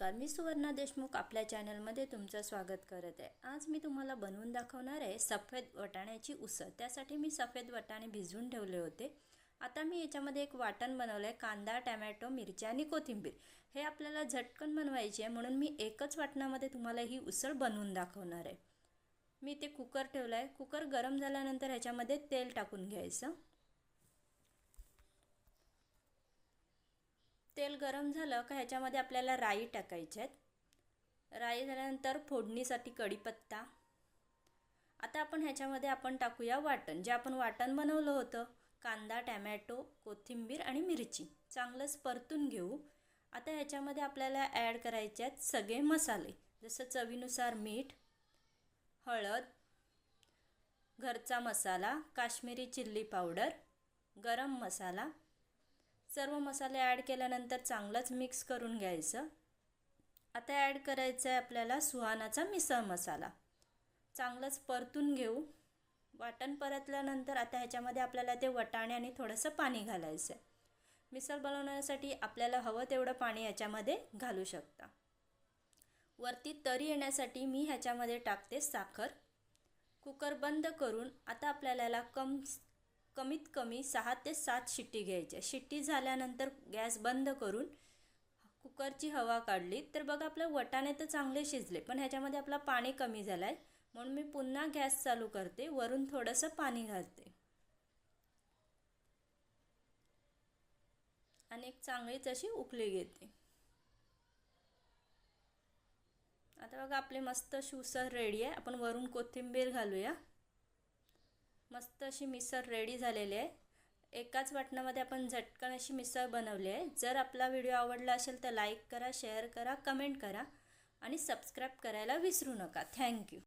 नमस्कार मी सुवर्णा देशमुख आपल्या चॅनलमध्ये तुमचं स्वागत करत आहे. आज मी तुम्हाला बनवून दाखवणार आहे सफेद वटाण्याची उसळ. त्यासाठी मी सफेद वटाणे भिजवून ठेवले होते. आता मी याच्यामध्ये एक वाटण बनवलं आहे कांदा टॅमॅटो मिरची आणि कोथिंबीर. हे आपल्याला झटकन बनवायचे आहे म्हणून मी एकच वाटणामध्ये तुम्हाला ही उसळ बनवून दाखवणार आहे. मी ते कुकर ठेवलं आहे. कुकर गरम झाल्यानंतर ह्याच्यामध्ये तेल टाकून घ्यायचं. तेल गरम झालं का ह्याच्यामध्ये आपल्याला राई टाकायचे आहेत. राई झाल्यानंतर फोडणीसाठी कढीपत्ता. आता आपण ह्याच्यामध्ये आपण टाकूया वाटण. जे आपण वाटण बनवलं होतं कांदा टॅमॅटो कोथिंबीर आणि मिरची. चांगलंच परतून घेऊ. आता ह्याच्यामध्ये आपल्याला ॲड करायचे आहेत सगळे मसाले. जसं चवीनुसार मीठ हळद घरचा मसाला काश्मीरी चिल्ली पावडर गरम मसाला सर्व मसाले ॲड केल्यानंतर चांगलंच मिक्स करून घ्यायचं. आता ॲड करायचं आहे आपल्याला सुहानाचा मिसळ मसाला. चांगलंच परतून घेऊ. वाटण परतल्यानंतर आता ह्याच्यामध्ये आपल्याला ते वटाणे आणि थोडंसं पाणी घालायचं आहे मिसळ बनवण्यासाठी आपल्याला हवं तेवढं पाणी ह्याच्यामध्ये घालू शकता. वरती तरी येण्यासाठी मी ह्याच्यामध्ये टाकते साखर. कुकर बंद करून आता आपल्याला कम कमीत कमी सहा ते सात शिट्टी घ्यायच्या. शिट्टी झाल्यानंतर गॅस बंद करून कुकरची हवा काढली. तर बघा आपलं वटाणे तर चांगले शिजले पण ह्याच्यामध्ये आपला पाणी कमी झालं आहे म्हणून मी पुन्हा गॅस चालू करते. वरून थोडंसं पाणी घालते. आणि एक चांगलीच अशी उकळी घेते. आता बघा आपले मस्त शिवसर रेडी आहे. आपण वरून कोथिंबीर घालूया. मस्त अशी मिसळ रेडी झालेली आहे. एकाच वाटणामध्ये आपण झटकन अशी मिसळ बनवली आहे. जर आपला व्हिडिओ आवडला असेल तर लाईक करा शेअर करा कमेंट करा आणि सबस्क्राईब करायला विसरू नका. थँक्यू